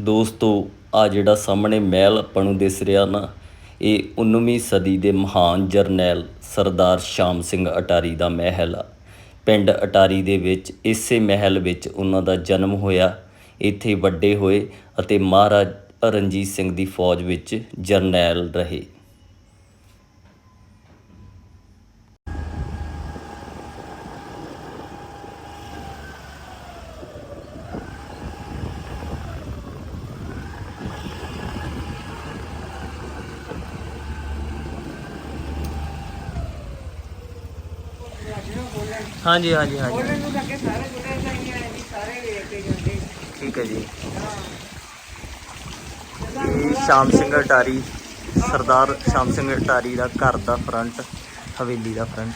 ਦੋਸਤੋ, ਆ ਜਿਹੜਾ ਸਾਹਮਣੇ ਮਹਿਲ ਆਪਾਂ ਨੂੰ ਦਿਸ ਰਿਹਾ ਨਾ, ਇਹ 19ਵੀਂ ਸਦੀ ਦੇ ਮਹਾਨ ਜਰਨੈਲ ਸਰਦਾਰ ਸ਼ਾਮ ਸਿੰਘ ਅਟਾਰੀ ਦਾ ਮਹਿਲ ਆ। ਪਿੰਡ ਅਟਾਰੀ ਦੇ ਵਿੱਚ, ਇਸੇ ਮਹਿਲ ਵਿੱਚ ਉਹਨਾਂ ਦਾ ਜਨਮ ਹੋਇਆ। ਇੱਥੇ ਵੱਡੇ ਹੋਏ ਅਤੇ ਮਹਾਰਾਜ ਰਣਜੀਤ ਸਿੰਘ ਦੀ ਫੌਜ ਵਿੱਚ ਜਰਨੈਲ ਰਹੇ। ਹਾਂਜੀ ਹਾਂਜੀ ਹਾਂਜੀ। ਉਹਨਾਂ ਨੂੰ ਲੱਗੇ ਸਾਰੇ ਗੁੱਡੇ ਚਾਹੀਏ ਜੀ ਸਾਰੇ ਵੇਖ ਕੇ ਜਾਂਦੇ ਠੀਕ ਹੈ ਜੀ। ਇਹ ਸ਼ਾਮ ਸਿੰਘ ਅਟਾਰੀ ਸਰਦਾਰ ਸ਼ਾਮ ਸਿੰਘ ਅਟਾਰੀ ਦਾ ਘਰ ਦਾ ਫਰੰਟ ਹਵੇਲੀ ਦਾ ਫਰੰਟ।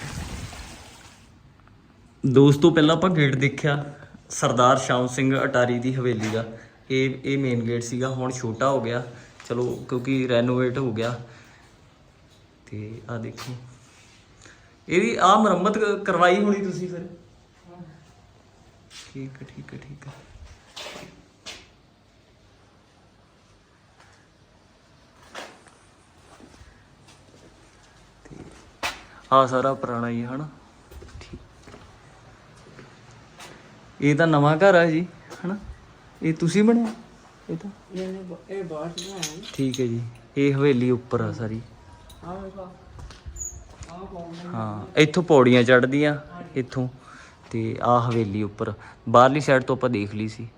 ਦੋਸਤੋ ਪਹਿਲਾਂ ਆਪਾਂ ਗੇਟ ਦੇਖਿਆ ਸਰਦਾਰ ਸ਼ਾਮ ਸਿੰਘ ਅਟਾਰੀ ਦੀ ਹਵੇਲੀ ਦਾ। ਇਹ ਇਹ ਮੇਨ ਗੇਟ ਸੀਗਾ ਹੁਣ ਛੋਟਾ ਹੋ ਗਿਆ। ਚਲੋ ਕਿਉਂਕਿ ਰੈਨੋਵੇਟ ਹੋ ਗਿਆ। ਤੇ ਆ ਦੇਖੋ। ਇਹਦੀ ਆ ਮੁਰੰਮਤ ਕ- ਕਰਵਾਈ ਹੋਣੀ ਤੁਸੀਂ ਫਿਰ। ਠੀਕ ਹੈ ਠੀਕ ਹੈ ਠੀਕ ਹੈ। ਆ ਸਾਰਾ ਪੁਰਾਣਾ ਹੀ ਹੈ ਹਨਾ? ਠੀਕ। ਇਹ ਤਾਂ ਨਵਾਂ ਘਰ ਆ ਜੀ ਹਨਾ? ਇਹ ਤੁਸੀਂ ਬਣਿਆ? ਇਹ ਤਾਂ? ਇਹਨੇ ਬ- ਇਹ ਬਣਾਈ ਠੀਕ ਹੈ ਜੀ। ਇਹ ਹਵੇਲੀ ਉੱਪਰ ਆ ਸਾਰੀ। ਆ ਵੇਖੋ। ਹਾਂ, ਇੱਥੋਂ ਪੌੜੀਆਂ ਚੜ੍ਹਦੀਆਂ, ਇੱਥੋਂ। ਤੇ ਆ ਹਵੇਲੀ ਉੱਪਰ। ਬਾਹਰਲੀ ਸਾਈਡ ਤੋਂ ਆਪਾਂ ਦੇਖ ਲਈ ਸੀ।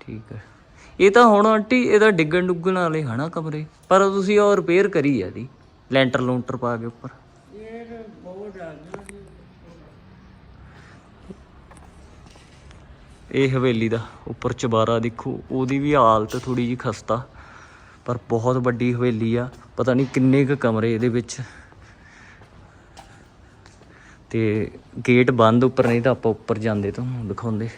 ਠੀਕ ਹੈ। ਇਹ ਤਾਂ ਹੁਣ ਆਂਟੀ ਇਹਦਾ ਡਿੱਗਣ ਡੁੱਗਣ ਵਾਲੇ ਹਨਾ ਕਮਰੇ। ਪਰ ਤੁਸੀਂ ਉਹ ਰਿਪੇਅਰ ਕਰੀ ਆ ਦੀ ਲੈਂਟਰ ਲੂੰਟਰ ਪਾ ਕੇ ਉੱਪਰ। ਇਹ ਇਹ ਹਵੇਲੀ ਦਾ ਉੱਪਰ ਚਬਾਰਾ ਦੇਖੋ। ਉਹਦੀ ਵੀ ਹਾਲਤ ਥੋੜੀ ਜੀ ਖਸਤਾ। ਪਰ ਬਹੁਤ ਵੱਡੀ ਹਵੇਲੀ ਆ। ਪਤਾ ਨਹੀਂ ਕਿੰਨੇ ਕੁ ਕਮਰੇ ਇਹਦੇ ਵਿੱਚ। ਤੇ ਗੇਟ ਬੰਦ ਉੱਪਰ ਨਹੀਂ ਤਾਂ ਆਪਾਂ ਉੱਪਰ ਜਾਂਦੇ ਤੁਹਾਨੂੰ ਦਿਖਾਉਂਦੇ।